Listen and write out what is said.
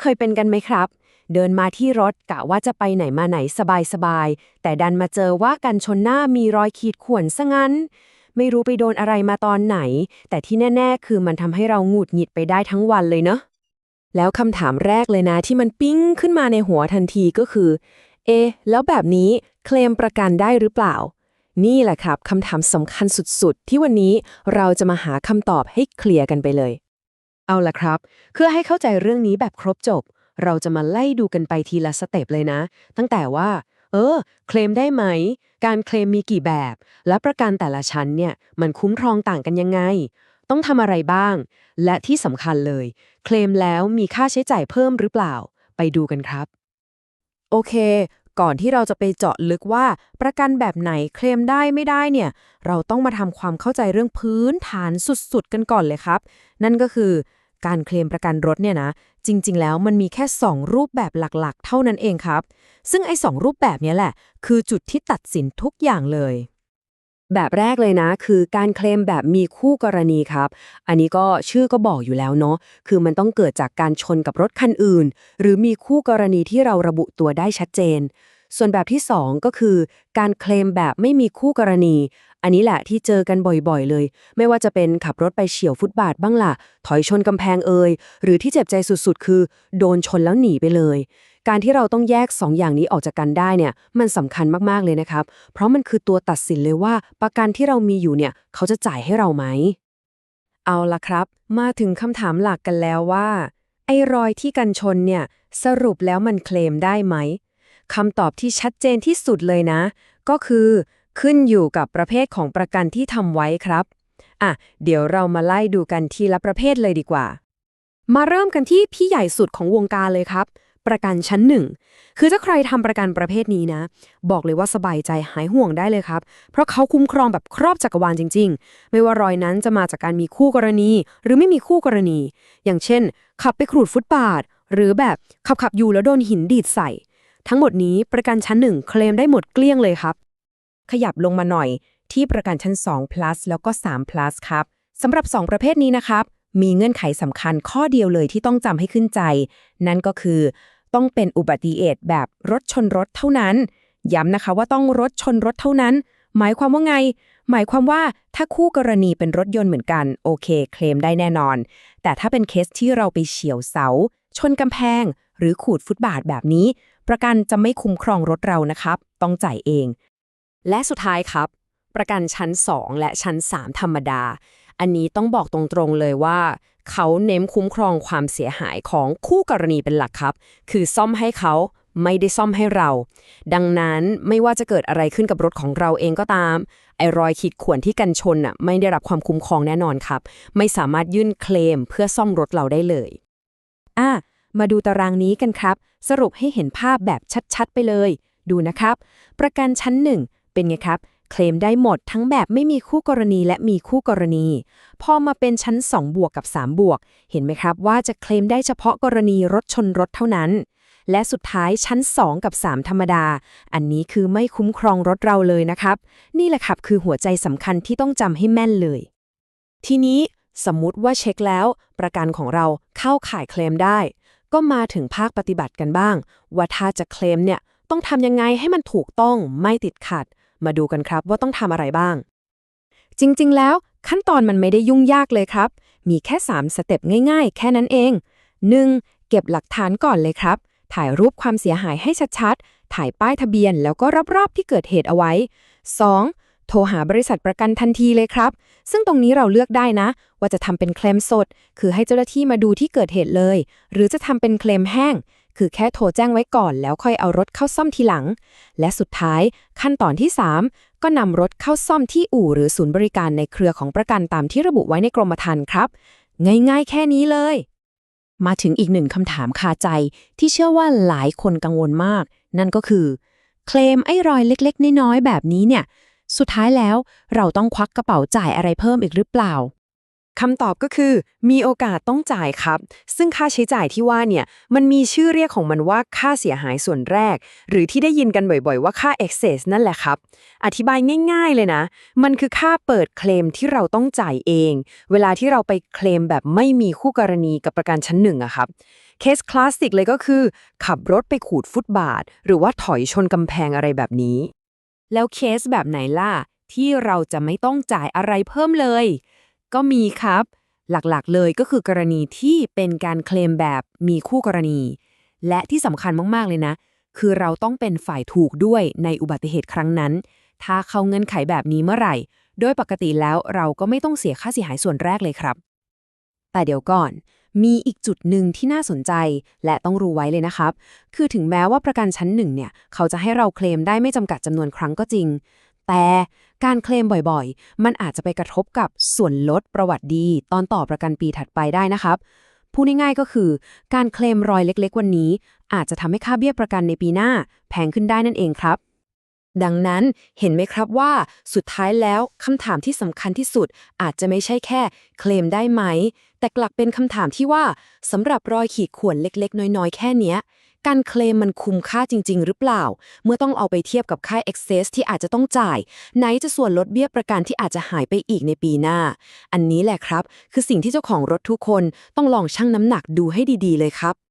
เคยเป็นกันไหมครับ เดินมาที่รถกะว่าจะไปไหนมาไหนสบายๆ แต่ดันมาเจอว่ากันชนหน้ามีรอยขีดข่วนซะงั้น ไม่รู้ไปโดนอะไรมาตอนไหน แต่ที่แน่ ๆ คือมันทำให้เราหงุดหงิดไปได้ทั้งวันเลยเนอะแล้วคำถามแรกเลยนะที่มันปิ้งขึ้นมาในหัวทันทีก็คือ เอะแล้วแบบนี้เคลมประกันได้หรือเปล่า นี่แหละครับคำถามสำคัญสุดๆ ที่วันนี้เราจะมาหาคำตอบให้เคลียร์กันไปเลย เอาละครับ เพื่อให้เข้าใจเรื่องนี้แบบครบจบ เราจะมาไล่ดูกันไปทีละสเต็ปเลยนะ ตั้งแต่ว่า เออ เคลมได้ไหม การเคลมมีกี่แบบ และประกันแต่ละชั้นเนี่ย มันคุ้มครองต่างกันยังไง ต้องทำอะไรบ้าง และที่สำคัญเลย เคลมแล้วมีค่าใช้จ่ายเพิ่มหรือเปล่า ไปดูกันครับ โอเค ก่อนที่เราจะไปเจาะลึกว่า ประกันแบบไหนเคลมได้ไม่ได้เนี่ย เราต้องมาทำความเข้าใจเรื่องพื้นฐานสุดๆ กันก่อนเลยครับ นั่นก็คือ การเคลมประกันรถเนี่ยนะ จริง ๆ แล้วมันมีแค่ 2 รูปแบบหลักๆ เท่านั้นเองครับ ซึ่งไอ้สองรูปแบบนี้แหละ คือจุดที่ตัดสินทุกอย่างเลย แบบแรกเลยนะ คือการเคลมแบบมีคู่กรณีครับ อันนี้ก็ชื่อก็บอกอยู่แล้วเนาะคือมันต้องเกิดจากการชนกับรถคันอื่น หรือมีคู่กรณีที่เราระบุตัวได้ชัดเจน ส่วนแบบที่ 2 ก็คือ การเคลมแบบไม่มีคู่กรณี อันนี้แหละที่เจอกันบ่อยๆเลย ไม่ว่าจะเป็นขับรถไปเฉียวฟุตบาทบ้างล่ะ ถอยชนกำแพงเอ่ยหรือที่เจ็บใจสุดๆ คือ โดนชนแล้วหนีไปเลย การที่เราต้องแยก 2ออย่างนี้ออกจากกันได้เนี่ยมันสำคัญมากๆเลยนะครับ เพราะมันคือตัวตัดสินเลยว่า ประกันที่เรามีอยู่เนี่ยเขาจะจ่ายให้เราไหมเอาละครับ มาถึงคำถามหลักกันแล้วว่า ไอ้รอยที่กันชนเนี่ย สรุปแล้วมันเคลมได้ไหม คำตอบที่ชัดเจนที่สุดเลยนะ ก็คือ ขึ้นอยู่กับประเภทของประกันที่ทำไว้ครับ อะ เดี๋ยวเรามาไล่ดูกันทีละประเภทเลยดีกว่า มาเริ่มกันที่พี่ใหญ่สุดของวงการเลยครับ ประกันชั้นหนึ่ง คือถ้าใครทำประกันประเภทนี้นะ บอกเลยว่าสบายใจหายห่วงได้เลยครับ เพราะเขาคุ้มครองแบบครอบจักรวาลจริง ๆ ไม่ว่ารอยนั้นจะมาจากการมีคู่กรณี หรือไม่มีคู่กรณี อย่างเช่น ขับไปขูดฟุตบาทหรือแบบขับขับอยู่แล้วโดนหินดีดใส่ ทั้งหมดนี้ประกันชั้นหนึ่งเคลมได้หมดเกลี้ยงเลยครับ ขยับลงมาหน่อยที่ประกันชั้น 2 plus แล้วก็3 plus ครับสำหรับ 2 ประเภทนี้นะครับ มีเงื่อนไขสำคัญข้อเดียวเลยที่ต้องจำให้ขึ้นใจ นั่นก็คือ ต้องเป็นอุบัติเหตุแบบรถชนรถเท่านั้น ย้ำนะคะว่าต้องรถชนรถเท่านั้น หมายความว่าไง หมายความว่าถ้าคู่กรณีเป็นรถยนต์เหมือนกัน โอเค เคลมได้แน่นอน แต่ถ้าเป็นเคสที่เราไปเฉียวเสา ชนกำแพง หรือขูดฟุตบาทแบบนี้ ประกันจะไม่คุ้มครองรถเรานะครับ ต้องจ่ายเอง และสุดท้ายครับ ประกันชั้น 2 และชั้น 3 ธรรมดา อันนี้ต้องบอกตรงๆเลยว่า เขาเน้นคุ้มครองความเสียหายของคู่กรณีเป็นหลักครับ คือซ่อมให้เขาไม่ได้ซ่อมให้เรา ดังนั้นไม่ว่าจะเกิดอะไรขึ้นกับรถของเราเองก็ตาม ไอรอยขีดข่วนที่กันชนน่ะไม่ได้รับความคุ้มครองแน่นอนครับ ไม่สามารถยื่นเคลมเพื่อซ่อมรถเราได้เลย อะ มาดูตารางนี้กันครับ สรุปให้เห็นภาพแบบชัดๆ ไปเลย ดูนะครับ ประกันชั้น 1 เป็นไงครับ เคลมได้หมดทั้งแบบไม่มีคู่กรณีและมีคู่กรณี พอมาเป็นชั้น 2 บวกกับ 3 บวก เห็นไหมครับว่าจะเคลมได้เฉพาะกรณีรถชนรถเท่านั้น และสุดท้ายชั้น 2 กับ 3 ธรรมดา อันนี้คือไม่คุ้มครองรถเราเลยนะครับ นี่แหละครับคือหัวใจสำคัญที่ต้องจำให้แม่นเลย ทีนี้สมมุติว่าเช็คแล้ว ประกันของเราเข้าข่ายเคลมได้ ก็มาถึงภาคปฏิบัติกันบ้าง ว่าถ้าจะเคลมเนี่ยต้องทำยังไงให้มันถูกต้องไม่ติดขัด มาดูกันครับว่าต้องทำอะไรบ้าง จริง ๆ แล้วขั้นตอนมันไม่ได้ยุ่งยากเลยครับ มีแค่ 3 สเต็ปง่าย ๆ แค่นั้นเอง 1. เก็บหลักฐานก่อนเลยครับ ถ่ายรูปความเสียหายให้ชัดๆ ถ่ายป้ายทะเบียนแล้วก็รอบๆที่เกิดเหตุเอาไว้ 2. โทรหาบริษัทประกันทันทีเลยครับ ซึ่งตรงนี้เราเลือกได้นะ ว่าจะทำเป็นเคลมสด คือให้เจ้าหน้าที่มาดูที่เกิดเหตุเลย หรือจะทำเป็นเคลมแห้ง คือแค่โทรแจ้งไว้ก่อนแล้วค่อยเอารถเข้าซ่อมทีหลัง และสุดท้ายขั้นตอนที่ 3 ก็นำรถเข้าซ่อมที่อู่หรือศูนย์บริการในเครือของประกันตามที่ระบุไว้ในกรมธรรม์ครับ ง่ายๆ แค่นี้เลย มาถึงอีกหนึ่งคำถามคาใจ ที่เชื่อว่าหลายคนกังวลมาก นั่นก็คือ เคลมไอ้รอยเล็ก ๆ น้อยๆแบบนี้เนี่ย สุดท้ายแล้วเราต้องควักกระเป๋าจ่ายอะไรเพิ่มอีกหรือเปล่าคำตอบก็คือ มีโอกาสต้องจ่ายครับ ซึ่งค่าใช้จ่ายที่ว่าเนี่ย มันมีชื่อเรียกของมันว่าค่าเสียหายส่วนแรก หรือที่ได้ยินกันบ่อยๆ ว่าค่า excess นั่นแหละครับ อธิบายง่ายๆเลยนะ มันคือค่าเปิดเคลมที่เราต้องจ่ายเอง เวลาที่เราไปเคลมแบบไม่มีคู่กรณีกับประกันชั้นหนึ่งอะครับเคสคลาสสิกเลยก็คือ ขับรถไปขูดฟุตบาท หรือว่าถอยชนกำแพงอะไรแบบนี้ แล้วเคสแบบไหนล่ะ ที่เราจะไม่ต้องจ่ายอะไรเพิ่มเลย ก็มีครับ หลักๆเลยก็คือกรณีที่เป็นการเคลมแบบมีคู่กรณี และที่สำคัญมากๆเลยนะ คือเราต้องเป็นฝ่ายถูกด้วยในอุบัติเหตุครั้งนั้น ถ้าเข้าเงื่อนไขแบบนี้เมื่อไหร่ โดยปกติแล้วเราก็ไม่ต้องเสียค่าเสียหายส่วนแรกเลยครับ แต่เดี๋ยวก่อน มีอีกจุดหนึ่งที่น่าสนใจ และต้องรู้ไว้เลยนะครับ คือถึงแม้ว่าประกันชั้นหนึ่งเนี่ยเขาจะให้เราเคลมได้ไม่จำกัดจำนวนครั้งก็จริง แต่การเคลมบ่อยๆ มันอาจจะไปกระทบกับส่วนลดประวัติดี ตอนต่อประกันปีถัดไปได้นะครับพูดง่ายๆก็คือ การเคลมรอยเล็กๆ วันนี้ อาจจะทำให้ค่าเบี้ยประกันในปีหน้า แพงขึ้นได้นั่นเองครับ ดังนั้นเห็นไหมครับว่าสุดท้ายแล้วคำถามที่สำคัญที่สุด อาจจะไม่ใช่แค่เคลมได้ไหม แต่กลับเป็นคำถามที่ว่าสำหรับรอยขีดข่วนเล็กๆ น้อยๆ แค่เนี้ย การเคลมมันคุ้มค่าจริง ๆ หรือเปล่า เมื่อต้องเอาไปเทียบกับค่า excess ที่อาจจะต้องจ่าย ไหนจะส่วนลดเบี้ยประกันที่อาจจะหายไปอีกในปีหน้า อันนี้แหละครับ คือสิ่งที่เจ้าของรถทุกคนต้องลองชั่งน้ำหนักดูให้ดีๆ เลยครับ